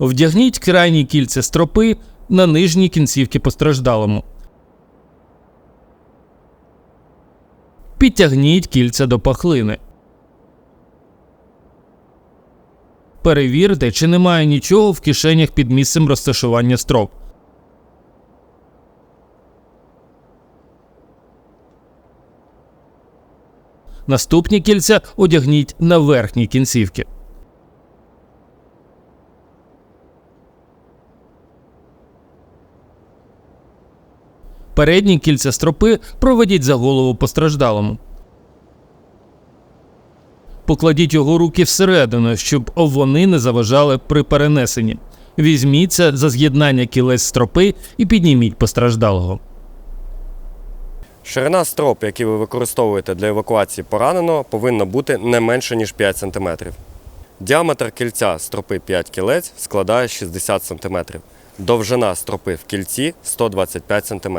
Вдягніть крайні кільця стропи на нижні кінцівки постраждалому. Підтягніть кільця до пахлини. Перевірте, чи немає нічого в кишенях під місцем розташування строп. Наступні кільця одягніть на верхні кінцівки. Передні кільця стропи проведіть за голову постраждалому. Покладіть його руки всередину, щоб вони не заважали при перенесенні. Візьміться за з'єднання кілець стропи і підніміть постраждалого. Ширина строп, які ви використовуєте для евакуації пораненого, повинна бути не менше, ніж 5 см. Діаметр кільця стропи 5 кілець складає 60 см. Довжина стропи в кільці 125 см.